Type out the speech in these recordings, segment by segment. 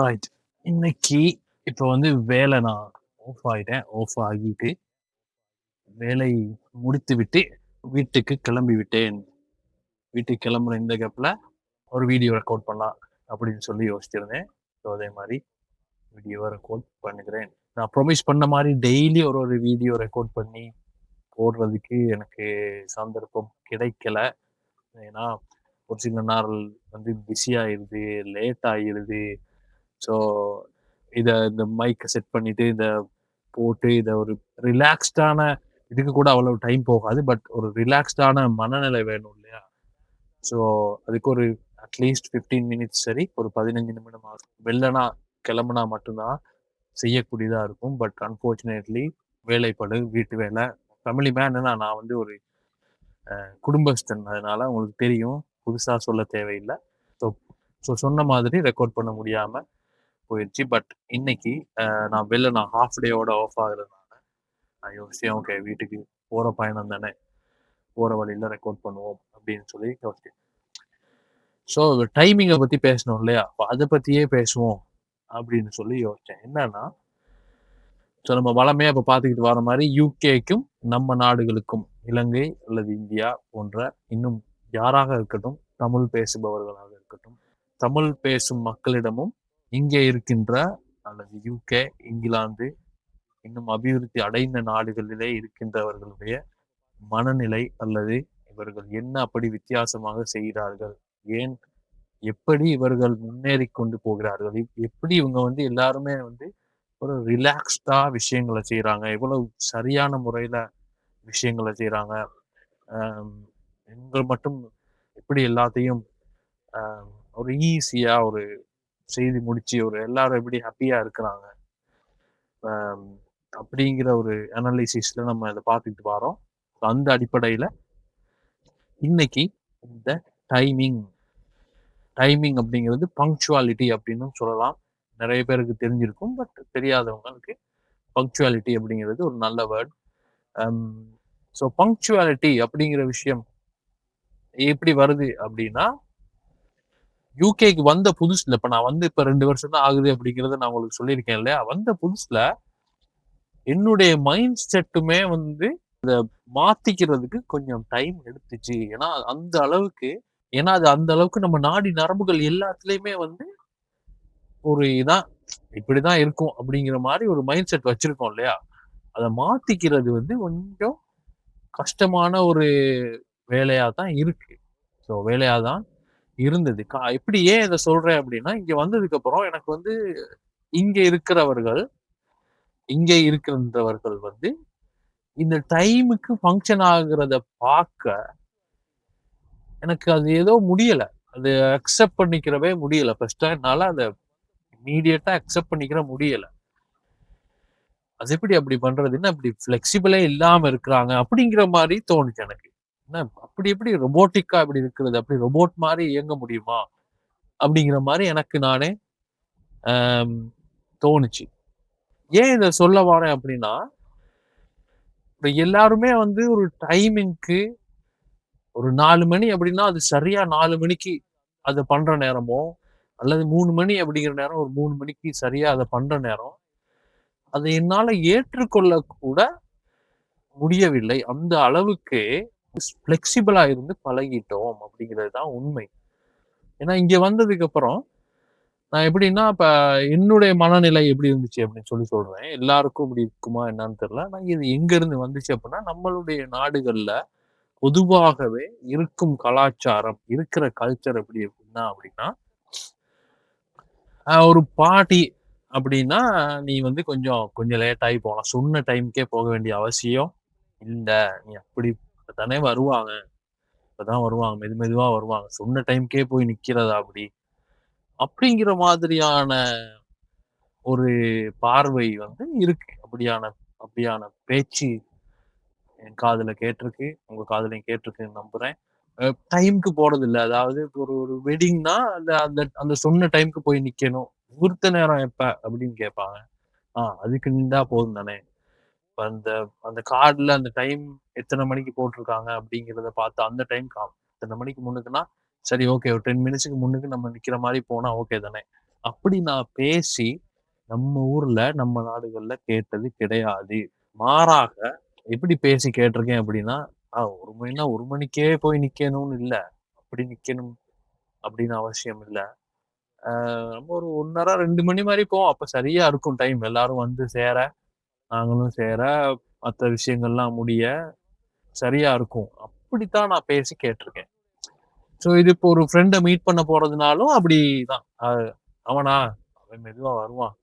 Right. இன்னைக்கு இப்போ வந்து வேலை நான் ஆஃப் ஆகிட்டேன் ஆஃப் ஆகிட்டு வேலை முடித்து விட்டு வீட்டுக்கு கிளம்பி விட்டேன். வீட்டுக்கு கிளம்புற இந்த கேப்பில் ஒரு வீடியோ ரெக்கார்ட் பண்ணலாம் அப்படின்னு சொல்லி யோசிச்சிருந்தேன். ஸோ அதே மாதிரி வீடியோவை ரெக்கார்ட் பண்ணுகிறேன். நான் ப்ரொமிஸ் பண்ண மாதிரி டெய்லி ஒரு ஒரு வீடியோ ரெக்கார்ட் பண்ணி போடுறதுக்கு எனக்கு சந்தர்ப்பம் கிடைக்கல. ஏன்னா ஒரு சில நாள் வந்து பிஸி ஆயிருது, லேட் ஆயிருது. ஸோ இதை இந்த மைக்கை செட் பண்ணிட்டு, இதை போட்டு இதை ஒரு ரிலாக்ஸ்டான இதுக்கு கூட அவ்வளவு டைம் போகாது. பட் ஒரு ரிலாக்ஸ்டான மனநிலை வேணும் இல்லையா? ஸோ அதுக்கு ஒரு அட்லீஸ்ட் 15 மினிட்ஸ் சரி, ஒரு 15 நிமிடம் ஆகும். வெள்ளனா கிளம்புனா மட்டும்தான் செய்யக்கூடியதாக இருக்கும். பட் அன்ஃபார்ச்சுனேட்லி வேலைப்படு வீட்டு வேலை, ஃபேமிலி மேன் நான் வந்து ஒரு குடும்பஸ்தன். அதனால உங்களுக்கு தெரியும். புதுசாக சொல்ல தேவையில்லை ஸோ ஸோ சொன்ன மாதிரி ரெக்கார்ட் பண்ண முடியாமல் போயிடுச்சு பட் இன்னைக்கு நான் வெளில நான் ஹாஃப் டேயோட ஆஃப் ஆகுறதுனால நான் யோசிச்சேன், ஓகே வீட்டுக்கு போகிற பயணம் தானே. போகிற வழியில் ரெக்கார்ட் பண்ணுவோம் அப்படின்னு சொல்லி யோசிச்சேன். ஸோ டைமிங்கை பற்றி பேசணும் இல்லையா? அப்ப அதை பற்றியே பேசுவோம் அப்படின்னு சொல்லி யோசித்தேன் என்னன்னா ஸோ நம்ம வளமையாக இப்போ பார்த்துக்கிட்டு வர மாதிரி யூகேக்கும் நம்ம நாடுகளுக்கும் இலங்கை அல்லது இந்தியா போன்ற இன்னும் யாராக இருக்கட்டும், தமிழ் பேசுபவர்களாக இருக்கட்டும், தமிழ் பேசும் மக்களிடமும் இங்கே இருக்கின்ற அல்லது யூகே இங்கிலாந்து இன்னும் அபிவிருத்தி அடைந்த நாடுகளிலே இருக்கின்றவர்களுடைய மனநிலை அல்லது இவர்கள் என்ன அப்படி வித்தியாசமாக செய்கிறார்கள்? ஏன் எப்படி இவர்கள் முன்னேறிக் கொண்டு போகிறார்கள்? எப்படி இவங்க வந்து எல்லாருமே வந்து ஒரு ரிலாக்ஸ்டா விஷயங்களை செய்கிறாங்க எவ்வளவு சரியான முறையில விஷயங்கள செய்கிறாங்க எங்கள் மட்டும் எப்படி எல்லாத்தையும் ஒரு ஈஸியா ஒரு செய்து முடிச்சு, ஒரு எல்லாரும் எப்படி ஹாப்பியா இருக்கிறாங்க? அப்படிங்கிற ஒரு அனாலிசிஸ்ல நம்ம அதை பார்த்துக்கிட்டு வாரோம். அந்த அடிப்படையில இன்னைக்கு இந்த டைமிங் டைமிங் அப்படிங்கிறது பங்க்சுவாலிட்டி அப்படின்னும் சொல்லலாம். நிறைய பேருக்கு தெரிஞ்சிருக்கும். பட் தெரியாதவங்களுக்கு பங்க்சுவாலிட்டி அப்படிங்கிறது ஒரு நல்ல வேர்ட். ஸோ பங்க்சுவாலிட்டி அப்படிங்கிற விஷயம் எப்படி வருது அப்படின்னா, யூகேக்கு வந்த புதுசுல இப்ப நான் வந்து இப்ப ரெண்டு வருஷம் தான் ஆகுது அப்படிங்கிறத நான் உங்களுக்கு சொல்லியிருக்கேன் இல்லையா? வந்த புதுசுல என்னுடைய மைண்ட் செட்டுமே வந்து இத மாத்திக்கிறதுக்கு கொஞ்சம் டைம் எடுத்துச்சு. ஏன்னா அந்த அளவுக்கு ஏன்னா அது அந்த அளவுக்கு நம்ம நாடி நரம்புகள் எல்லாத்துலயுமே வந்து ஒரு இதான் இப்படிதான் இருக்கும் அப்படிங்கிற மாதிரி ஒரு மைண்ட் செட் வச்சிருக்கோம் இல்லையா? அதை மாத்திக்கிறது வந்து கொஞ்சம் கஷ்டமான ஒரு வேலையா தான் இருக்கு. ஸோ வேலையா தான் இருந்தது. கா எப்படி ஏன் இதை சொல்றேன் அப்படின்னா, இங்க வந்ததுக்கு அப்புறம் எனக்கு வந்து இங்க இருக்கிறவர்கள் இங்கே இருக்கின்றவர்கள் வந்து இந்த டைமுக்கு ஃபங்க்ஷன் ஆகுறத பார்க்க எனக்கு அது ஏதோ முடியல. அது அக்செப்ட் பண்ணிக்கிறவே முடியல. ஃபர்ஸ்டா என்னால அதை இமீடியட்டா அக்செப்ட் பண்ணிக்கிற முடியல. அது எப்படி அப்படி பண்றதுன்னு அப்படி ஃப்ளெக்சிபிளே இல்லாம இருக்கிறாங்க? அப்படிங்கிற மாதிரி தோணுச்சு எனக்கு. என்ன அப்படி எப்படி ரொபோட்டிக்கா இப்படி இருக்கிறது? அப்படி ரொபோட் மாதிரி இயங்க முடியுமா? அப்படிங்கிற மாதிரி எனக்கு நானே தோணுச்சு. ஏன் இதை சொல்ல வரேன் அப்படின்னா, இப்ப எல்லாருமே வந்து ஒரு டைமிங்க்கு ஒரு நாலு மணி அப்படின்னா, அது சரியா நாலு மணிக்கு அதை பண்ற நேரமோ, அல்லது மூணு மணி அப்படிங்கிற நேரம் ஒரு மூணு மணிக்கு சரியா அதை பண்ற நேரம், அதை என்னால ஏற்றுக்கொள்ள கூட முடியவில்லை. அந்த அளவுக்கு ஃப்ளெக்சிபிளாக இருந்து பழகிட்டோம் அப்படிங்கிறது தான் உண்மை. ஏன்னா இங்கே வந்ததுக்கப்புறம் நான் எப்படின்னா, இப்போ என்னுடைய மனநிலை எப்படி இருந்துச்சு அப்படின்னு சொல்லி சொல்கிறேன் எல்லாருக்கும் இப்படி இருக்குமா என்னன்னு தெரியல. நான் இது எங்கேருந்து வந்துச்சு அப்படின்னா, நம்மளுடைய நாடுகளில் பொதுவாகவே இருக்கும் கலாச்சாரம், இருக்கிற கல்ச்சர் எப்படி அப்படின்னா அப்படின்னா ஒரு பாட்டி அப்படின்னா, நீ வந்து கொஞ்சம் கொஞ்சம் லேட்டாகி போகலாம் சொன்ன டைம்க்கே போக வேண்டிய அவசியம் இல்லை நீ அப்படி தானே வருவாங்க. இப்பதான் வருவாங்க. மெது மெதுவா வருவாங்க. சொன்ன டைம்க்கே போய் நிக்கிறதா அப்படி? அப்படிங்கிற மாதிரியான ஒரு பார்வை வந்து இருக்கு. அப்படியான அப்படியான பேச்சு என் காதுல கேட்டிருக்கு. உங்க காதலையும் கேட்டிருக்குன்னு நம்புறேன். டைமுக்கு டைம்க்கு போறதில்ல. அதாவது ஒரு ஒரு வெட்டிங்னா அந்த அந்த அந்த சொன்ன டைம்க்கு போய் நிக்கணும். முகூர்த்த நேரம் எப்ப? அப்படின்னு கேட்பாங்க. ஆ அதுக்கு நின்றா போதும் தானே. இப்போ அந்த அந்த கார்டில் அந்த டைம் எத்தனை மணிக்கு போட்டிருக்காங்க அப்படிங்கிறத பார்த்து அந்த டைம் கா இத்தனை மணிக்கு முன்னுக்குன்னா, சரி ஓகே ஒரு டென் மினிட்ஸுக்கு முன்னுக்கு நம்ம நிற்கிற மாதிரி போனால் ஓகே தானே. அப்படி நான் பேசி நம்ம ஊரில் நம்ம நாடுகளில் கேட்டது கிடையாது. மாறாக எப்படி பேசி கேட்டிருக்கேன் அப்படின்னா ஒரு மணினா ஒரு மணிக்கே போய் நிற்கணும்னு இல்லை. அப்படி நிற்கணும் அப்படின்னு அவசியம் இல்லை. நம்ம ஒரு ஒன்னரை ரெண்டு மணி மாதிரி போவோம். அப்போ சரியா இருக்கும் டைம் எல்லாரும் வந்து சேர நாங்களும் சேர மற்ற விஷயங்கள்லாம் முடிய சரியா இருக்கும். அப்படித்தான் நான் பேசி கேட்டிருக்கேன். ஸோ இது இப்போ ஒரு ஃப்ரெண்டை மீட் பண்ண போறதுனாலும் அப்படிதான். அஹ் அவனா? அவன் மெதுவா வருவான்.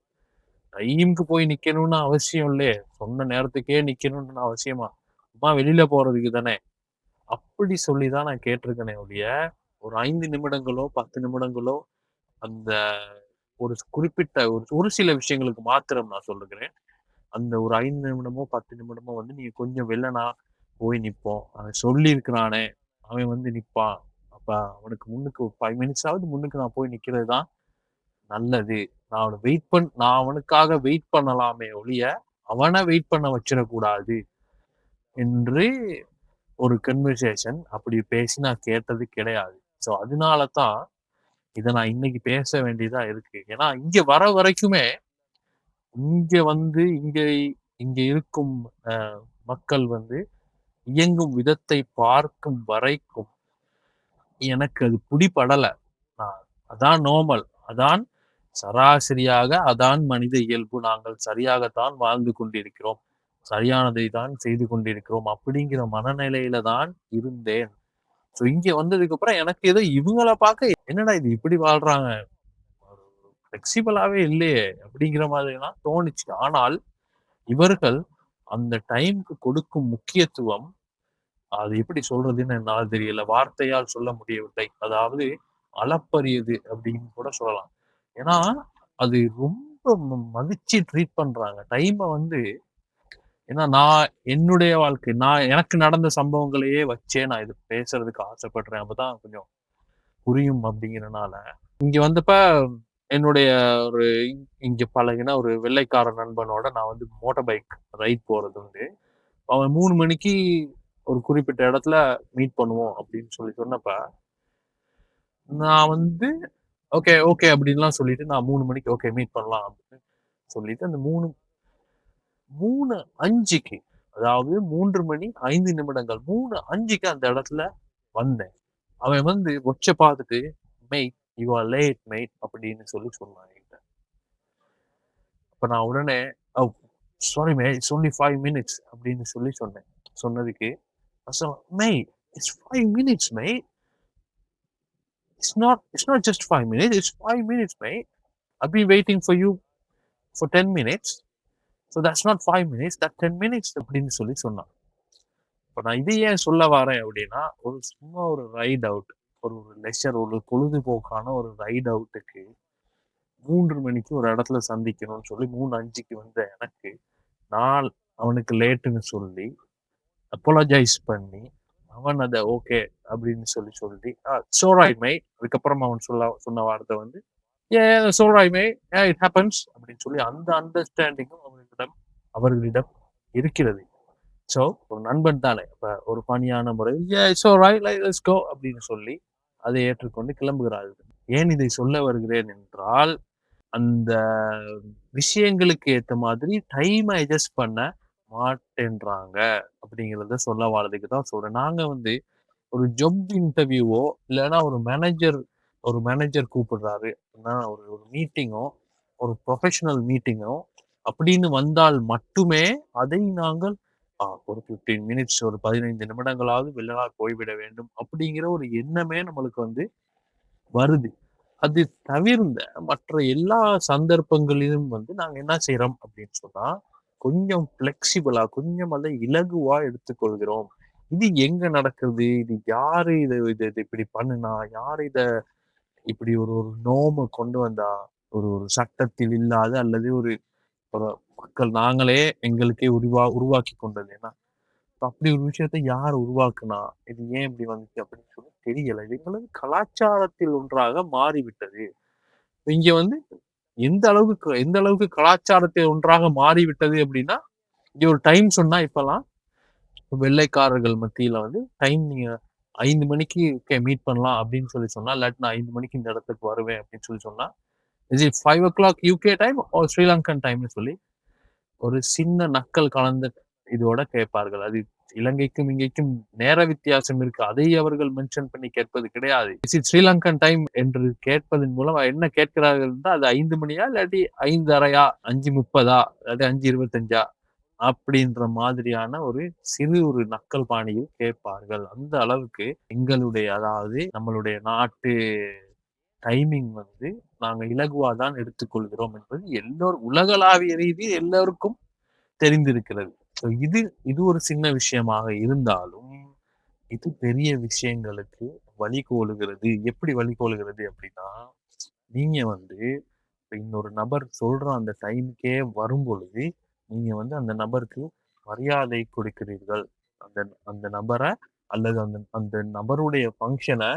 டைமுக்கு போய் நிக்கணும்னு அவசியம் இல்லையே. சொன்ன நேரத்துக்கே நிக்கணும்னு அவசியமா? அம்மா வெளியில போறதுக்கு தானே? அப்படி சொல்லிதான் நான் கேட்டிருக்கேனே ஒழிய ஒரு ஐந்து நிமிடங்களோ பத்து நிமிடங்களோ அந்த ஒரு குறிப்பிட்ட ஒரு ஒரு சில விஷயங்களுக்கு மாத்திரம் நான் சொல்லுகிறேன். அந்த ஒரு ஐந்து நிமிடமோ பத்து நிமிடமோ வந்து நீங்க கொஞ்சம் வெள்ளனா போய் நிற்போம் அவன் சொல்லியிருக்கிறானே. அவன் வந்து நிற்பான் அப்ப அவனுக்கு முன்னுக்கு ஒரு ஃபைவ் மினிட்ஸ் ஆகுது முன்னுக்கு நான் போய் நிற்கிறது தான் நல்லது. நான் அவனை வெயிட் பண் நான் அவனுக்காக வெயிட் பண்ணலாமே ஒழிய அவனை வெயிட் பண்ண வச்சிடக்கூடாது என்று ஒரு கன்வர்சேஷன் அப்படி பேசி நான் கேட்டது கிடையாது. ஸோ அதனால தான் இதை நான் இன்னைக்கு பேச வேண்டியதா இருக்கு. ஏன்னா இங்க வர வரைக்குமே இங்க வந்து இங்க இங்க இருக்கும் மக்கள் வந்து இயங்கும் விதத்தை பார்க்கும் வரைக்கும் எனக்கு அது பிடிபடல. நான் அதான் நோமல் அதான் சராசரியாக அதான் மனித இயல்பு. நாங்கள் சரியாகத்தான் வாழ்ந்து கொண்டிருக்கிறோம். சரியானதை தான் செய்து கொண்டிருக்கிறோம் அப்படிங்கிற மனநிலையில தான் இருந்தேன். ஸோ இங்க வந்ததுக்கு அப்புறம் எனக்கு ஏதோ இவங்கள பார்க்க என்னடா இது இப்படி வாழ்றாங்க? ஃப்ளெக்சிபிளாகவே இல்லையே அப்படிங்கிற மாதிரிலாம் தோணுச்சு. ஆனால் இவர்கள் அந்த டைம்க்கு கொடுக்கும் முக்கியத்துவம் அது எப்படி சொல்றதுன்னு என்னால் தெரியல வார்த்தையால் சொல்ல முடியவில்லை. அதாவது அளப்பரியது அப்படின்னு கூட சொல்லலாம். ஏன்னா அது ரொம்ப ம- மதிச்சு ட்ரீட் பண்றாங்க. டைமை வந்து ஏன்னா நான் என்னுடைய வாழ்க்கை நான் எனக்கு நடந்த சம்பவங்களையே வச்சே நான் இது பேசுறதுக்கு ஆசைப்படுறேன். அப்பதான் கொஞ்சம் புரியும் அப்படிங்கிறனால. இங்க வந்தப்ப என்னுடைய ஒரு இங்க பழகின ஒரு வெள்ளைக்கார நண்பனோட நான் வந்து மோட்டார் பைக் ரைட் போறது வந்து அவன் மூணு மணிக்கு ஒரு குறிப்பிட்ட இடத்துல மீட் பண்ணுவோம் அப்படின்னு சொல்லி சொன்னப்ப நான் வந்து ஓகே ஓகே அப்படின்லாம் சொல்லிட்டு நான் மூணு மணிக்கு ஓகே மீட் பண்ணலாம் அப்படின்னு சொல்லிட்டு அந்த மூணு மூணு அஞ்சுக்கு அதாவது மூன்று மணி ஐந்து நிமிடங்கள் மூணு அஞ்சுக்கு அந்த இடத்துல வந்தேன். அவன் வந்து ஒச்ச பார்த்துட்டு mate you are late mate அப்படின்னு சொல்லி சொன்னான் என்கிட்ட. அப்ப நான் உடனே sorry mate it's only five minutes அப்படின்னு சொல்லி சொன்னேன். சொன்னதுக்கு mate it's five minutes my it's not it's not just five minutes it's five minutes my I be waiting for you for ten minutes so that's not five minutes that ten minutes அப்படின்னு சொல்லி சொன்னான். இப்போ நான் இது ஏன் சொல்ல வரேன் அப்படின்னா ஒரு சும்மா ஒரு ரைட் அவுட் ஒரு லெஷர் ஒரு பொழுதுபோக்கான ஒரு ரைட் அவுட்டுக்கு மூன்று மணிக்கு ஒரு இடத்துல சந்திக்கணும்னு சொல்லி மூணு அஞ்சுக்கு வந்த எனக்கு நாள் அவனுக்கு லேட்டுன்னு சொல்லி அப்போலஜைஸ் பண்ணி அவன் அதை ஓகே அப்படின்னு சொல்லி சொல்லி சோராய் மை அதுக்கப்புறம் அவன் சொல்ல சொன்ன வார்த்தை வந்து eh sorry my my it happens அப்படின்னு சொல்லி அந்த அண்டர்ஸ்டாண்டிங்கும் அவர்களிடம் அவர்களிடம் இருக்கிறது. ஸோ ஒரு நண்பன் தானே இப்போ ஒரு பணியான முறை eh so right like let's go அப்படின்னு சொல்லி அதை ஏற்றுக்கொண்டு கிளம்புகிறார்கள். ஏன் இதை சொல்ல வருகிறேன் என்றால் அந்த விஷயங்களுக்கு ஏற்ற மாதிரி டைமை அட்ஜஸ்ட் பண்ண மாட்டேன்றாங்க அப்படிங்கிறத சொல்ல வரதுக்கு தான் சொல்றேன். நாங்க வந்து ஒரு ஜப் இன்டர்வியூவோ இல்லைன்னா ஒரு மேனேஜர் ஒரு மேனேஜர் கூப்பிடுறாரு அப்படின்னா ஒரு ஒரு மீட்டிங்கோ ஒரு ப்ரொஃபஷனல் மீட்டிங்கோ அப்படின்னு வந்தால் மட்டுமே அதை நாங்கள் ஆ, ஒரு 15 மினிட்ஸ் ஒரு பதினைந்து நிமிடங்களாவது வெளிலா போய்விட வேண்டும் அப்படிங்கிற ஒரு எண்ணமே நம்மளுக்கு வந்து வருது. அது தவிர்ந்த மற்ற எல்லா சந்தர்ப்பங்களிலும் வந்து நாங்க என்ன செய்றோம் அப்படின்னு சொன்னா கொஞ்சம் ஃப்ளெக்ஸிபிளா கொஞ்சம் அதை இலகுவா எடுத்துக்கொள்கிறோம். இது எங்க நடக்குது? இது யாரு இதை இதை இதை இப்படி பண்ணுனா? யாரு இத இப்படி ஒரு ஒரு நோம கொண்டு வந்தா? ஒரு ஒரு சட்டத்தில் இல்லாத அல்லது ஒரு மக்கள் நாங்களே எங்களுக்கே உருவா உருவாக்கி கொண்டது. ஏன்னா அப்படி ஒரு விஷயத்த யார் உருவாக்குனா இது ஏன் இப்படி வந்துச்சு அப்படின்னு சொல்லி தெரியல. இது எங்களது கலாச்சாரத்தில் ஒன்றாக மாறிவிட்டது. இங்க வந்து எந்த அளவுக்கு எந்த அளவுக்கு கலாச்சாரத்தில் ஒன்றாக மாறிவிட்டது அப்படின்னா இங்க ஒரு டைம் சொன்னா இப்பெல்லாம் வெள்ளைக்காரர்கள் மத்தியில வந்து டைம் நீங்க ஐந்து மணிக்கு மீட் பண்ணலாம் அப்படின்னு சொல்லி சொன்னா இல்லாட்டி நான் ஐந்து மணிக்கு இந்த இடத்துக்கு வருவேன் அப்படின்னு சொல்லி சொன்னா is it five o'clock UK time or Sri Lankan டைம்னு சொல்லி ஒரு சின்ன நக்கல் கலந்த இதோட கேட்பார்கள். அது இலங்கைக்கும் இங்கேக்கும் நேர வித்தியாசம் இருக்கு. அதை அவர்கள் மென்ஷன் பண்ணி கேட்பது கிடையாது. இஸ் இட் ஸ்ரீலங்கன் டைம் என்று கேட்பதன் மூலம் என்ன கேட்கிறார்கள் என்றால் அது ஐந்து மணியா இல்லாட்டி ஐந்து அரையா அஞ்சு முப்பதா இல்லாட்டி அஞ்சு இருபத்தஞ்சா அப்படின்ற மாதிரியான ஒரு சிறு ஒரு நக்கல் பாணியில் கேட்பார்கள். அந்த அளவுக்கு எங்களுடைய அதாவது நம்மளுடைய நாட்டு டைமிங் வந்து நாங்கள் இலகுவா தான் எடுத்துக்கொள்கிறோம் என்பது எல்லோரும் உலகளாவிய ரீதியில் எல்லோருக்கும் தெரிந்திருக்கிறது. ஸோ இது இது ஒரு சின்ன விஷயமாக இருந்தாலும் இது பெரிய விஷயங்களுக்கு வழி கோலுகிறது. எப்படி வழிகோலுகிறது அப்படின்னா நீங்க வந்து இன்னொரு நபர் சொல்ற அந்த டைமுக்கே வரும் பொழுது நீங்க வந்து அந்த நபருக்கு மரியாதை கொடுக்கிறீர்கள். அந்த அந்த நபரை அல்லது அந்த அந்த நபருடைய ஃபங்க்ஷனை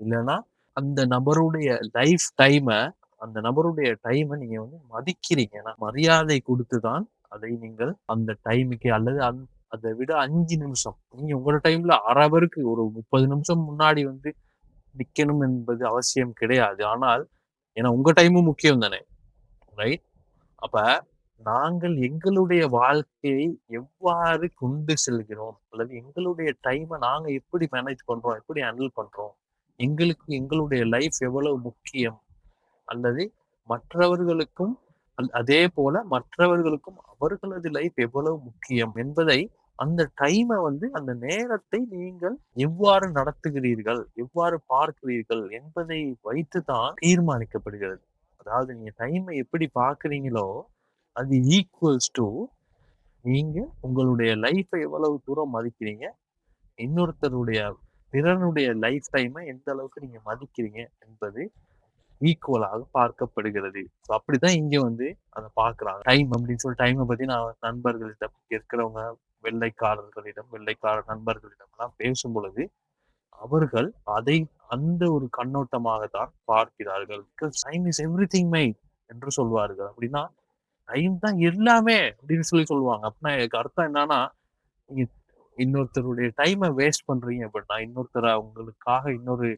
இல்லைன்னா அந்த நபருடைய லைஃப் டைமை அந்த நபருடைய டைமை நீங்க வந்து மதிக்கிறீங்க. ஏன்னா மரியாதை கொடுத்து தான் அதை நீங்கள் அந்த டைமுக்கு அல்லது அந் அதை விட அஞ்சு நிமிஷம் நீங்க உங்களோட டைம்ல அரை பேருக்கு ஒரு முப்பது நிமிஷம் முன்னாடி வந்து நிக்கணும் என்பது அவசியம் கிடையாது. ஆனால் ஏன்னா உங்க டைமும் முக்கியம் தானே ரைட் அப்ப நாங்கள் எங்களுடைய வாழ்க்கையை எவ்வாறு கொண்டு செல்கிறோம்? அல்லது எங்களுடைய டைமை நாங்க எப்படி மேனேஜ் பண்றோம்? எப்படி ஹேண்டில் பண்றோம்? எங்களுக்கு எங்களுடைய லைஃப் எவ்வளவு முக்கியம்? அல்லது மற்றவர்களுக்கும் அல்- அதே போல மற்றவர்களுக்கும் அவர்களது லைஃப் எவ்வளவு முக்கியம் என்பதை அந்த டைமை வந்து அந்த நேரத்தை நீங்கள் எவ்வாறு நடத்துகிறீர்கள் எவ்வாறு பார்க்கிறீர்கள் என்பதை வைத்து தான் தீர்மானிக்கப்படுகிறது. அதாவது நீங்க டைமை எப்படி பார்க்குறீங்களோ அது ஈக்குவல்ஸ் டு நீங்க உங்களுடைய லைஃப்பை எவ்வளவு தூரம் மதிக்கிறீங்க இன்னொருத்தருடைய பிறனுடைய லைஃப் டைமை எந்த அளவுக்கு நீங்க மதிக்கிறீங்க என்பது ஈக்குவலாக பார்க்கப்படுகிறது. ஸோ அப்படிதான் இங்க வந்து அதை பார்க்கறாங்க. டைம் அப்படின்னு சொல்லி டைமை பத்தி நான் நண்பர்களிடம் இருக்கிறவங்க வெள்ளைக்காரர்களிடம் வெள்ளைக்கார நண்பர்களிடம் எல்லாம் பேசும் பொழுது அவர்கள் அதை அந்த ஒரு கண்ணோட்டமாக தான் பார்க்கிறார்கள். Time is everything my என்று சொல்வார்கள். அப்படின்னா டைம் தான் எல்லாமே அப்படின்னு சொல்லி சொல்லுவாங்க. அப்படின்னா எனக்கு அர்த்தம் என்னன்னா நீங்க இன்னொருத்தருடைய டைமை வேஸ்ட் பண்றீங்க அப்படின்னா இன்னொருத்தர் உங்களுக்காக இன்னொரு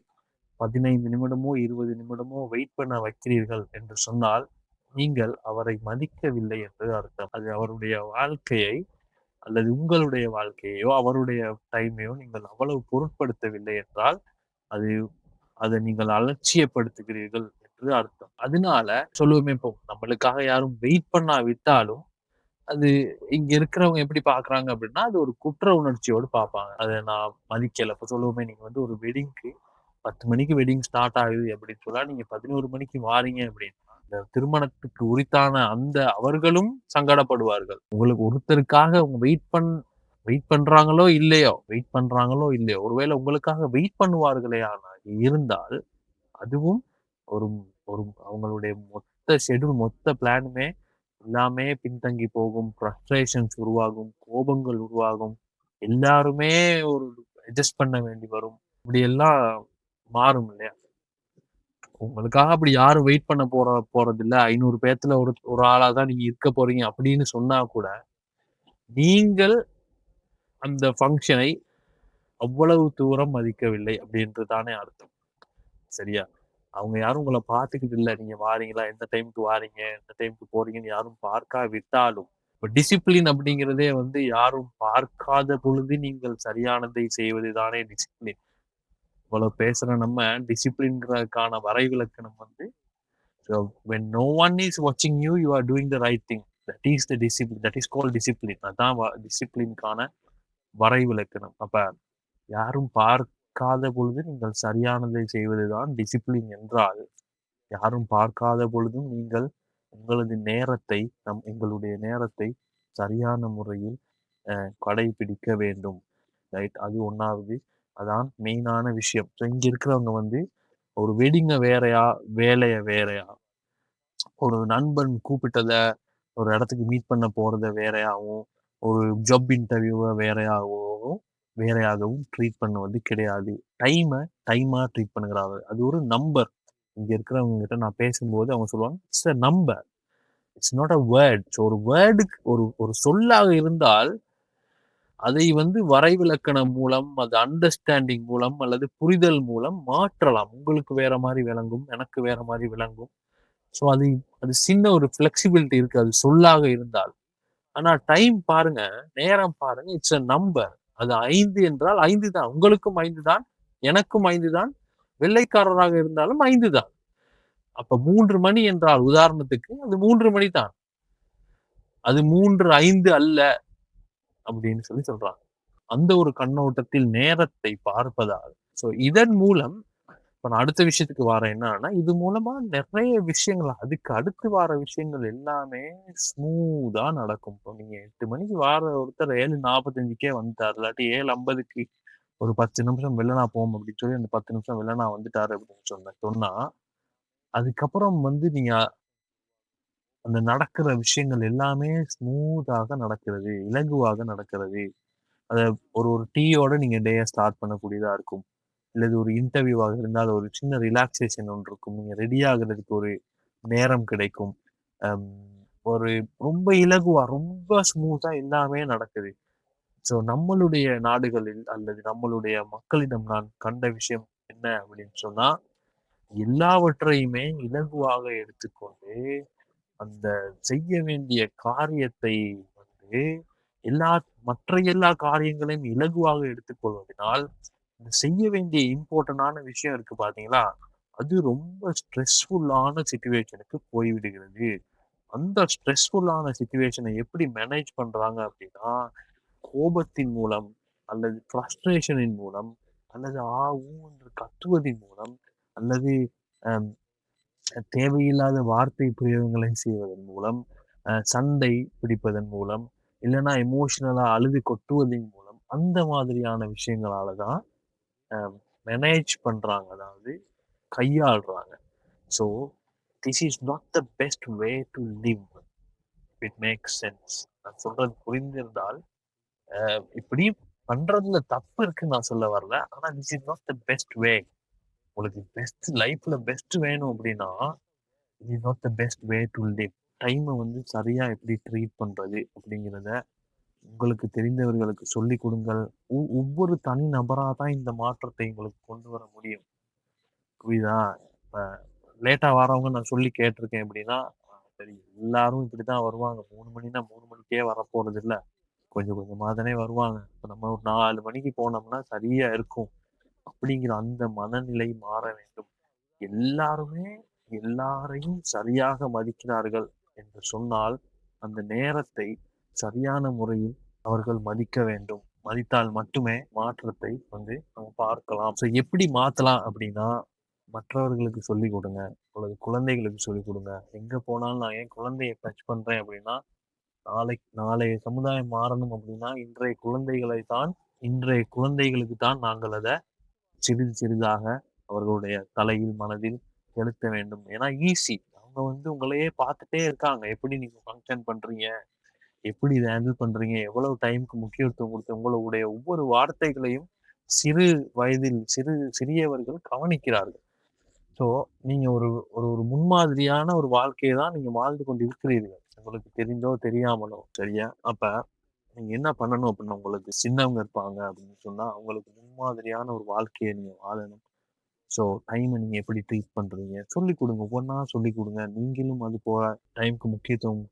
பதினைந்து நிமிடமோ இருபது நிமிடமோ வெயிட் பண்ண வைக்கிறீர்கள் என்று சொன்னால் நீங்கள் அவரை மதிக்கவில்லை என்று அர்த்தம். அது அவருடைய வாழ்க்கையை அல்லது உங்களுடைய வாழ்க்கையோ அவருடைய டைமையோ நீங்கள் அவ்வளவு பொருட்படுத்தவில்லை என்றால் அது அதை நீங்கள் அலட்சியப்படுத்துகிறீர்கள் என்று அர்த்தம். அதனால சொல்லுவோமே இப்போ நம்மளுக்காக யாரும் வெயிட் பண்ணாவிட்டாலும் அது இங்க இருக்கிறவங்க எப்படி பாக்குறாங்க அப்படின்னா அது ஒரு குற்ற உணர்ச்சியோடு பார்ப்பாங்க. அதை நான் மதிக்கல. இப்போ சொல்லுவோமே நீங்க வந்து ஒரு வெட்டிங்க்கு பத்து மணிக்கு வெட்டிங் ஸ்டார்ட் ஆகுது அப்படின்னு சொன்னா நீங்க பதினோரு மணிக்கு வாரீங்க அப்படின்னா. இந்த திருமணத்துக்கு உரித்தான அந்த அவர்களும் சங்கடப்படுவார்கள். உங்களுக்கு ஒருத்தருக்காக அவங்க வெயிட் பண் வெயிட் பண்றாங்களோ இல்லையோ வெயிட் பண்றாங்களோ இல்லையோ ஒருவேளை உங்களுக்காக வெயிட் பண்ணுவார்களே ஆனால் இருந்தால் அதுவும் ஒரு ஒரு அவங்களுடைய மொத்த ஷெட்யூல் மொத்த பிளானுமே எல்லாமே பின்தங்கி போகும் ஃப்ரஸ்ட்ரேஷன்ஸ் உருவாகும் கோபங்கள் உருவாகும். எல்லாருமே ஒரு அட்ஜஸ்ட் பண்ண வேண்டி வரும். இப்படி எல்லாம் மாறும் இல்லையா? உங்களுக்காக அப்படி யாரும் வெயிட் பண்ண போற போறதில்ல. ஐநூறு பேர்த்துல ஒரு ஒரு ஆளா தான் நீங்க இருக்க போறீங்க அப்படின்னு சொன்னா கூட நீங்கள் அந்த ஃபங்க்ஷனை அவ்வளவு தூரம் மதிக்கவில்லை அப்படின்றது தானே அர்த்தம். சரியா? அவங்க யாரும் உங்களை பார்த்துக்கிட்டு இல்லை. நீங்க வாரீங்களா? எந்த டைமுக்கு வாரீங்க? எந்த டைமுக்கு போறீங்கன்னு யாரும் பார்க்காவிட்டாலும் இப்போ டிசிப்ளின் அப்படிங்கிறதே வந்து யாரும் பார்க்காத பொழுது நீங்கள் சரியானதை செய்வது தானே டிசிப்ளின் இவ்வளவு பேசுற நம்ம டிசிப்ளின்கிறதுக்கான வரைவிலக்கணம் வந்து so when no one is வாட்சிங் you you are doing the right thing that is the discipline that is call discipline அதான் டிசிப்ளின்கான வரைவிலக்கணம். அப்ப யாரும் பார்க்க பார்க்காத பொழுது நீங்கள் சரியானதை செய்வதுதான் டிசிப்ளின் என்றால் யாரும் பார்க்காத பொழுதும் நீங்கள் உங்களது நேரத்தை நம் எங்களுடைய நேரத்தை சரியான முறையில் கடைபிடிக்க வேண்டும். ரைட்? அது ஒன்றாவது அதான் மெயினான விஷயம். ஸோ இங்கே இருக்கிறவங்க வந்து ஒரு வெடிங்க வேறையா வேலையை வேறையா ஒரு நண்பன் கூப்பிட்டதை ஒரு இடத்துக்கு மீட் பண்ண போகிறத வேறையாகவும் ஒரு ஜப் இன்டர்வியூவை வேறையாகவும் வேறையாகவும் ட்ரீட் பண்ணுவது கிடையாது. டைமை டைமாக ட்ரீட் பண்ணுகிறாங்க அது ஒரு நம்பர் இங்கே இருக்கிறவங்க கிட்ட நான் பேசும்போது அவங்க சொல்லுவாங்க it's a number it's not a word so ஒரு வேர்டுக்கு ஒரு ஒரு சொல்லாக இருந்தால் அதை வந்து வரைவிலக்கணம் மூலம் அது அண்டர்ஸ்டாண்டிங் மூலம் அல்லது புரிதல் மூலம் மாற்றலாம். உங்களுக்கு வேற மாதிரி விளங்கும் எனக்கு வேற மாதிரி விளங்கும். ஸோ அது அது சின்ன ஒரு ஃப்ளெக்சிபிலிட்டி இருக்கு. அது சொல்லாக இருந்தால். ஆனால் டைம் பாருங்க நேரம் பாருங்க இட்ஸ் அ நம்பர் அது ஐந்து என்றால் ஐந்து தான் உங்களுக்கும் ஐந்து தான் எனக்கும் ஐந்து தான் வெள்ளைக்காரராக இருந்தாலும் ஐந்து தான் அப்ப மூன்று மணி என்றால் உதாரணத்துக்கு அது மூன்று மணி தான் அது மூன்று ஐந்து அல்ல அப்படின்னு சொல்லி சொல்றாங்க. அந்த ஒரு கண்ணோட்டத்தில் நேரத்தை பார்ப்பதால். சோ இதன் மூலம் இப்போ நான் அடுத்த விஷயத்துக்கு வரேன். என்னன்னா இது மூலமா நிறைய விஷயங்கள் அதுக்கு அடுத்து வர விஷயங்கள் எல்லாமே ஸ்மூதா நடக்கும். இப்போ நீங்க எட்டு மணிக்கு வார ஒருத்தர் ஏழு நாற்பத்தஞ்சுக்கே வந்துட்டார். இல்லாட்டி ஏழு ஐம்பதுக்கு ஒரு பத்து நிமிஷம் வெள்ளனா போகும் அப்படின்னு சொல்லி அந்த பத்து நிமிஷம் வெளிலனா வந்துட்டாரு அப்படின்னு சொன்னேன். சொன்னா அதுக்கப்புறம் வந்து நீங்க அந்த நடக்கிற விஷயங்கள் எல்லாமே ஸ்மூத்தாக நடக்கிறது இலகுவாக நடக்கிறது. அதை ஒரு ஒரு டீயோட நீங்க டேயை ஸ்டார்ட் பண்ணக்கூடியதா இருக்கும். இல்லது ஒரு இன்டர்வியூவாக இருந்தால் ஒரு சின்ன ரிலாக்ஸேஷன் ஒன்று இருக்கும். நீங்கள் ரெடி ஆகுறதுக்கு ஒரு நேரம் கிடைக்கும். ஒரு ரொம்ப இலகுவா ரொம்ப ஸ்மூத்தா எல்லாமே நடக்குது. ஸோ நம்மளுடைய நாடுகளில் அல்லது நம்மளுடைய மக்களிடம் நான் கண்ட விஷயம் என்ன அப்படின்னு சொன்னா எல்லாவற்றையுமே இலகுவாக எடுத்துக்கொண்டு அந்த செய்ய வேண்டிய காரியத்தை வந்து எல்லா மற்ற எல்லா காரியங்களையும் இலகுவாக எடுத்துக்கொள்வதனால் இந்த செய்ய வேண்டிய இம்பார்ட்டண்டான விஷயம் இருக்கு பாத்தீங்களா? அது ரொம்ப ஸ்ட்ரெஸ்ஃபுல்லான சுச்சுவேஷனுக்கு போய்விடுகிறது. அந்த ஸ்ட்ரெஸ்ஃபுல்லான சுச்சுவேஷனை எப்படி மேனேஜ் பண்றாங்க அப்படின்னா கோபத்தின் மூலம் அல்லது ஃப்ரஸ்ட்ரேஷனின் மூலம் அல்லது ஆ ஊ என்று கத்துவதின் மூலம் அல்லது தேவையில்லாத வார்த்தை பிரயோகங்களை செய்வதன் மூலம் சண்டை பிடிப்பதன் மூலம் இல்லைன்னா எமோஷனலாக அழுது கொட்டுவதன் மூலம் அந்த மாதிரியான விஷயங்களால தான் மேனேஜ் பண்ணுறாங்க அதாவது கையாளுறாங்க. So this is not the best way to live it make sense நான் சொல்றது புரிந்திருந்தால் இப்படி பண்றதுல தப்பு இருக்குன்னு நான் சொல்ல வரல. ஆனா this is not the best way உங்களுக்கு பெஸ்ட் லைஃப்ல பெஸ்ட் வேணும் அப்படின்னா இது not the best way to live டைமை வந்து சரியா எப்படி ட்ரீட் பண்றது அப்படிங்கிறத உங்களுக்கு தெரிந்தவர்களுக்கு சொல்லிக் கொடுங்கள். ஒவ்வொரு தனி நபராக தான் இந்த மாற்றத்தை உங்களுக்கு கொண்டு வர முடியும். புரியுதா? இப்போ லேட்டாக வரவங்க நான் சொல்லி கேட்டிருக்கேன் அப்படின்னா சரி எல்லாரும் இப்படிதான் வருவாங்க. மூணு மணினா மூணு மணிக்கே வர இல்லை கொஞ்சம் கொஞ்சமாக தானே வருவாங்க. இப்போ நம்ம ஒரு நாலு மணிக்கு போனோம்னா சரியாக இருக்கும். அப்படிங்கிற அந்த மனநிலை மாற வேண்டும். எல்லாருமே எல்லாரையும் சரியாக மதிக்கிறார்கள் என்று சொன்னால் அந்த நேரத்தை சரியான முறையில் அவர்கள் மதிக்க வேண்டும். மதித்தால் மட்டுமே மாற்றத்தை வந்து நம்ம பார்க்கலாம். ஸோ எப்படி மாற்றலாம் அப்படின்னா மற்றவர்களுக்கு சொல்லிக் கொடுங்க. அல்லது குழந்தைகளுக்கு சொல்லிக் கொடுங்க. எங்கே போனாலும் நான் ஏன் குழந்தையை டச் பண்ணுறேன் அப்படின்னா நாளை நாளைய சமுதாயம் மாறணும் அப்படின்னா இன்றைய குழந்தைகளை தான் இன்றைய குழந்தைகளுக்கு தான் நாங்கள் அதை சிறிது சிறிதாக அவர்களுடைய தலையில் மனதில் செலுத்த வேண்டும். ஏன்னா ஈஸி அவங்க வந்து உங்களையே பார்த்துட்டே இருக்காங்க. எப்படி நீங்கள் ஃபங்க்ஷன் பண்ணுறீங்க எப்படி இதை ஹேண்டில் பண்றீங்க? எவ்வளவு டைமுக்கு முக்கியத்துவம் கொடுத்து உங்களுடைய ஒவ்வொரு வார்த்தைகளையும் சிறு வயதில் சிறு சிறியவர்கள் கவனிக்கிறார்கள். ஸோ நீங்க ஒரு ஒரு ஒரு முன்மாதிரியான ஒரு வாழ்க்கையை தான் நீங்க வாழ்ந்து கொண்டு இருக்கிறீர்கள் உங்களுக்கு தெரிந்தோ தெரியாமலோ சரியா? அப்ப நீங்க என்ன பண்ணணும் அப்படின்னா உங்களுக்கு சின்னவங்க இருப்பாங்க அப்படின்னு சொன்னா அவங்களுக்கு முன்மாதிரியான ஒரு வாழ்க்கையை நீங்க வாழணும். ஸோ டைமை நீங்கள் எப்படி ட்ரீட் பண்ணுறீங்க சொல்லிக் கொடுங்க. ஒவ்வொன்றா சொல்லிக் கொடுங்க. நீங்களும் அது போல டைமுக்கு முக்கியத்துவம்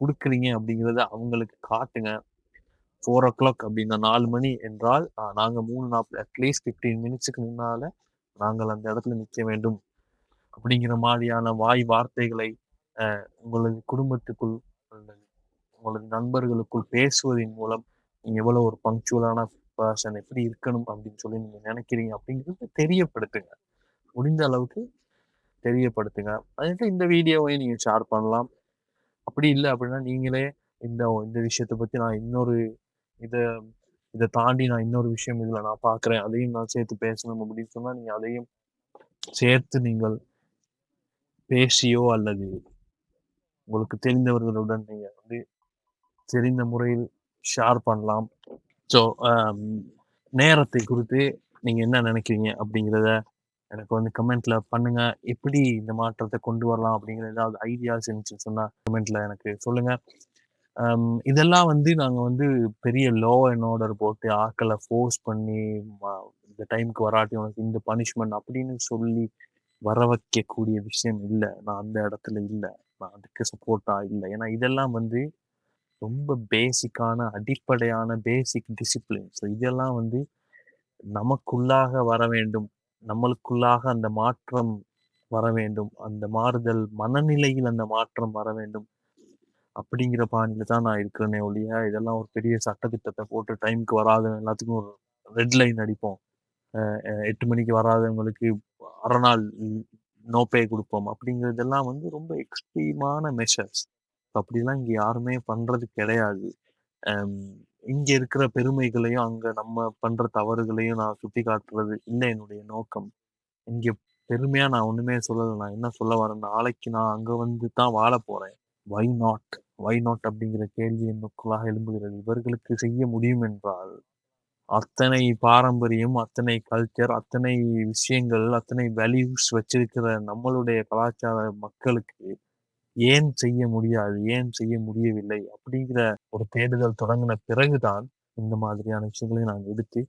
கொடுக்குறீங்க அப்படிங்கிறத அவங்களுக்கு காட்டுங்க. ஃபோர் ஓ கிளாக் அப்படின்னா நாலு மணி என்றால் நாங்கள் மூணு நாற்பது அட்லீஸ்ட் ஃபிஃப்டீன் மினிட்ஸுக்கு முன்னால் நாங்கள் அந்த இடத்துல நிற்க வேண்டும். அப்படிங்கிற மாதிரியான வாய் வார்த்தைகளை உங்களது குடும்பத்துக்குள் உங்களது நண்பர்களுக்குள் பேசுவதன் மூலம் நீங்கள் எவ்வளோ ஒரு பங்க்சுவலான பர்சன் எப்படி இருக்கணும் அப்படின்னு சொல்லி நீங்கள் நினைக்கிறீங்க அப்படிங்கிறத தெரியப்படுத்துங்க. முடிந்த அளவுக்கு தெரியப்படுத்துங்க. அதுக்கு இந்த வீடியோவையும் நீங்கள் ஷேர் பண்ணலாம். அப்படி இல்லை அப்படின்னா நீங்களே இந்த இந்த விஷயத்தை பத்தி நான் இன்னொரு இதை இதை தாண்டி நான் இன்னொரு விஷயம் இதில் நான் பார்க்குறேன் அதையும் நான் சேர்த்து பேசணும் அப்படின்னு சொன்னால் நீங்கள் அதையும் சேர்த்து நீங்கள் பேசியோ அல்லது உங்களுக்கு தெரிந்தவர்களுடன் நீங்கள் வந்து தெரிந்த முறையில் ஷேர் பண்ணலாம். ஸோ நேரத்தை குறித்து நீங்கள் என்ன நினைக்கிறீங்க அப்படிங்கிறத எனக்கு வந்து கமெண்ட்ல பண்ணுங்க. எப்படி இந்த மாற்றத்தை கொண்டு வரலாம் அப்படிங்கிற ஏதாவது ஐடியாஸ் இருந்துச்சு சொன்னா கமெண்ட்ல எனக்கு சொல்லுங்க. இதெல்லாம் வந்து நாங்கள் வந்து பெரிய லோ அண்ட் ஆர்டர் போட்டு ஆக்களை ஃபோர்ஸ் பண்ணி இந்த டைம்க்கு வராட்டி உனக்கு இந்த பனிஷ்மெண்ட் அப்படின்னு சொல்லி வர வைக்கக்கூடிய விஷயம் இல்லை. நான் அந்த இடத்துல இல்லை. நான் அதுக்கு சப்போர்ட்டாக இல்லை. ஏன்னா இதெல்லாம் வந்து ரொம்ப பேசிக்கான, அடிப்படையான பேசிக் டிசிப்ளின். ஸோ இதெல்லாம் வந்து நமக்குள்ளாக வர வேண்டும். நம்மளுக்குள்ளாக அந்த மாற்றம் வர வேண்டும். அந்த மாறுதல் மனநிலையில் அந்த மாற்றம் வர வேண்டும். அப்படிங்கிற பாணியில தான் நான் இருக்கிறேனே ஒழிய, இதெல்லாம் ஒரு பெரிய சட்டத்திட்டத்தை போட்டு டைம்க்கு வராத எல்லாத்துக்கும் ஒரு ரெட் லைன் அடிப்போம். எட்டு மணிக்கு வராதவங்களுக்கு அரை நாள் நோ பே அப்படிங்கிறதெல்லாம் வந்து ரொம்ப எக்ஸ்ட்ரீமான மெஷர்ஸ். அப்படிலாம் இங்கே யாருமே பண்ணுறது கிடையாது. இங்க இருக்கிற பெருமைகளையும், அங்க நம்ம பண்ற தவறுகளையும் நான் சுட்டிக்காட்டுறது இல்லை என்னுடைய நோக்கம். இங்க பெருமையா நான் ஒண்ணுமே சொல்லல. நான் என்ன சொல்ல வரேன், நாளைக்கு நான் அங்க வந்து தான் வாழ போறேன். Why not? Why not? அப்படிங்கிற கேள்வி என்னுக்குள்ளாக எழும்புகிறது. இவர்களுக்கு செய்ய முடியும் என்றால், அத்தனை பாரம்பரியம், அத்தனை கல்ச்சர், அத்தனை விஷயங்கள், அத்தனை வேல்யூஸ் வச்சிருக்கிற நம்மளுடைய கலாச்சார மக்களுக்கு ஏன் செய்ய முடியாது? ஏன் செய்ய முடியவில்லை? அப்படிங்கிற ஒரு தேடுதல் தொடங்கின பிறகுதான், இந்த மாதிரியான விஷயங்களை நான் எடுத்து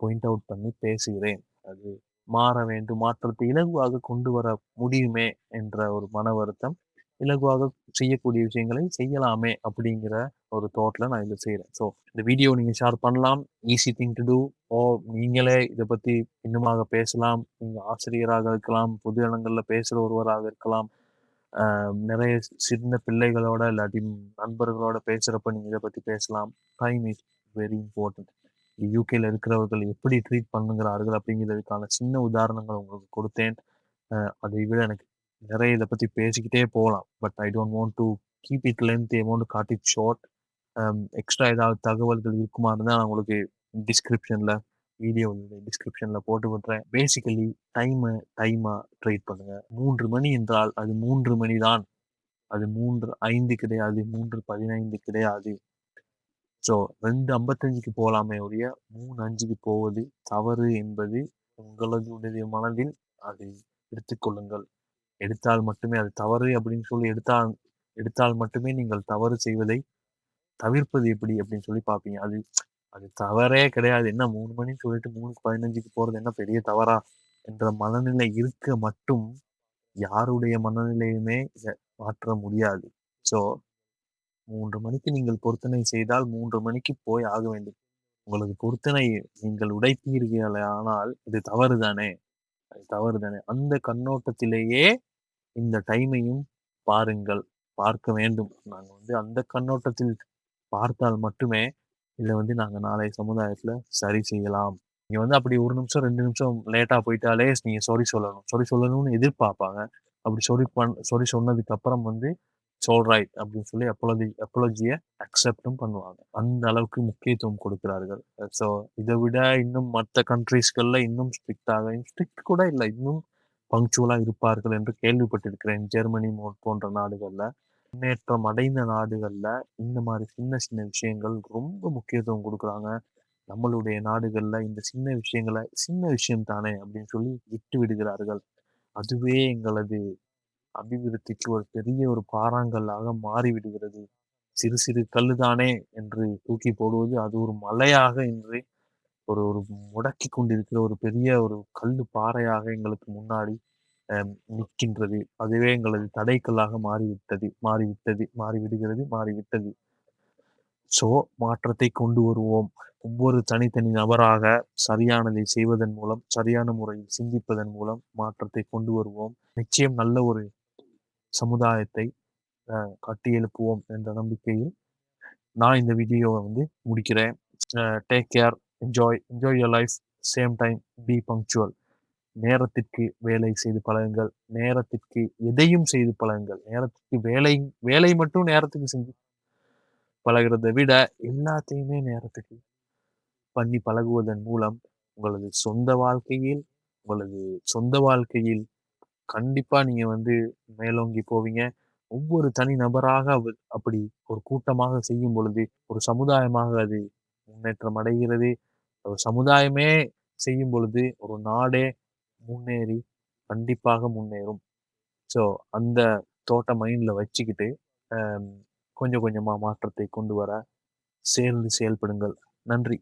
பாயிண்ட் அவுட் பண்ணி பேசுகிறேன். அது மாற வேண்டும். மாற்றத்தை இலகுவாக கொண்டு வர முடியுமே என்ற ஒரு மன வருத்தம். இலகுவாக செய்யக்கூடிய விஷயங்களை செய்யலாமே அப்படிங்கிற ஒரு தோட்டில் நான் இதை செய்கிறேன் ஸோ இந்த வீடியோ நீங்கள் ஷேர் பண்ணலாம். Easy thing to do. ஓ நீங்களே இதை பற்றி இன்னுமாக பேசலாம். நீங்கள் ஆசிரியராக இருக்கலாம். பொது இடங்களில் பேசுகிற ஒருவராக இருக்கலாம். நிறைய சின்ன பிள்ளைகளோட இல்லாட்டி நண்பர்களோட பேசுகிறப்ப நீங்கள் இதை பற்றி பேசலாம். Time is very important. யூகேல இருக்கிறவர்கள் எப்படி ட்ரீட் பண்ணுங்கிறார்கள் அப்படிங்கிறதுக்கான சின்ன உதாரணங்கள் உங்களுக்கு கொடுத்தேன். அதை விட எனக்கு நிறைய இதை பற்றி பேசிக்கிட்டே போகலாம் but I don't want to keep it length. I got it short. Extra ஏதாவது தகவல்கள் இருக்குமா இருந்தால் நான் உங்களுக்கு டிஸ்கிரிப்ஷனில் வீடியோ டிஸ்கிரிப்ஷனில் போட்டு விடுறேன். பேசிக்கலி டைமை டைமாக ட்ரீட் பண்ணுங்க. 3 மணி என்றால் அது மூன்று மணி தான். அது 3:05 கிடையாது. 3:15 கிடையாது. ஸோ 2:55க்கு போலாமே ஒழிய 3:05க்கு போவது தவறு என்பது உங்களது மனதில் அதை எடுத்துக்கொள்ளுங்கள். எடுத்தால் மட்டுமே அது தவறு அப்படின்னு சொல்லி எடுத்தால் எடுத்தால் மட்டுமே நீங்கள் தவறு செய்வதை தவிர்ப்பது எப்படி அப்படின்னு சொல்லி பார்ப்பீங்க. அது அது தவறே கிடையாது. என்ன மூணு மணின்னு சொல்லிட்டு 3:15க்கு போறது என்ன பெரிய தவறா? என்ற மனநிலை இருக்க மட்டும் யாருடைய மனநிலையுமே மாற்ற முடியாது. ஸோ மூன்று மணிக்கு நீங்கள் பொருத்தனை செய்தால் மூன்று மணிக்கு போய் ஆக வேண்டும். உங்களுக்கு பொருத்தனை நீங்கள் உடைப்பீர்களானால் இது தவறு தானே! அது தவறு தானே! அந்த கண்ணோட்டத்திலேயே இந்த டைமையும் பாருங்கள். பார்க்க வேண்டும். நாங்கள் வந்து அந்த கண்ணோட்டத்தில் பார்த்தால் மட்டுமே இதை வந்து நாங்கள் நாளை சமுதாயத்தில் சரி செய்யலாம். நீங்கள் வந்து அப்படி ஒரு நிமிஷம், ரெண்டு நிமிஷம் லேட்டாக போயிட்டாலே நீங்கள் சாரி சொல்லணும். சாரி சொல்லணும்னு எதிர்பார்ப்பாங்க. அப்படி சாரி பண் சாரி சொன்னதுக்கப்புறம் வந்து இட்ஸ் ரைட் அப்படின்னு சொல்லி அப்பலஜி அப்பலஜியை அக்செப்டும் பண்ணுவாங்க. அந்த அளவுக்கு முக்கியத்துவம் கொடுக்கிறார்கள். ஸோ இதை விட இன்னும் மற்ற கண்ட்ரீஸ்களில் இன்னும் ஸ்ட்ரிக்டாக ஸ்ட்ரிக்ட் கூட இல்லை இன்னும் பங்க்சுவலாக இருப்பார்கள் என்று கேள்விப்பட்டிருக்கிறேன். ஜெர்மனி போன்ற நாடுகளில் முன்னேற்றம் அடைந்த நாடுகளில் இந்த மாதிரி சின்ன சின்ன விஷயங்கள் ரொம்ப முக்கியத்துவம் கொடுக்குறாங்க நம்மளுடைய நாடுகளில் இந்த சின்ன விஷயங்களை சின்ன விஷயம் தானே அப்படின்னு சொல்லி விட்டு விடுகிறார்கள். அதுவே எங்களது அபிவிருத்திக்கு ஒரு பெரிய ஒரு பாறாங்கல்லாக மாறிவிடுகிறது. சிறு சிறு கல்லு தானே என்று தூக்கி போடுவது அது ஒரு மலையாக இன்று ஒரு ஒரு முடக்கி கொண்டிருக்கிற ஒரு பெரிய ஒரு கல் பாறையாக எங்களுக்கு முன்னாடி நிற்கின்றது. அதுவே எங்களது தடைக்கல்லாக மாறிவிட்டது மாறிவிட்டது மாறிவிடுகிறது மாறிவிட்டது. ஸோ மாற்றத்தை கொண்டு வருவோம். ஒவ்வொரு தனித்தனி நபராக சரியானதை செய்வதன் மூலம், சரியான முறையில் சிந்திப்பதன் மூலம் மாற்றத்தை கொண்டு வருவோம். நிச்சயம் நல்ல ஒரு சமுதாயத்தை கட்டியெழுப்புவோம் என்ற நம்பிக்கையில் நான் இந்த வீடியோவை வந்து முடிக்கிறேன். Take care. Enjoy enjoy your life. Same time be punctual. நேரத்திற்கு வேலை செய்து பழகுங்கள். நேரத்திற்கு எதையும் செய்து பழகுங்கள். நேரத்திற்கு வேலை வேலை மட்டும் நேரத்துக்கு செஞ்சு பழகுறத விட எல்லாத்தையுமே நேரத்துக்கு பண்ணி பழகுவதன் மூலம் உங்களது சொந்த வாழ்க்கையில் உங்களது சொந்த வாழ்க்கையில் கண்டிப்பா நீங்க வந்து மேலோங்கி போவீங்க. ஒவ்வொரு தனி நபராக அவ அப்படி ஒரு கூட்டமாக செய்யும் பொழுது, ஒரு சமுதாயமாக அது முன்னேற்றம் அடைகிறது. ஒரு சமுதாயமே செய்யும் பொழுது, ஒரு நாடே முன்னேறி கண்டிப்பாக முன்னேறும். ஸோ அந்த தோட்ட மைண்டில் வச்சுக்கிட்டு, கொஞ்சம் கொஞ்சமாக மாற்றத்தை கொண்டு வர சேர்ந்து செயல்படுங்கள். நன்றி.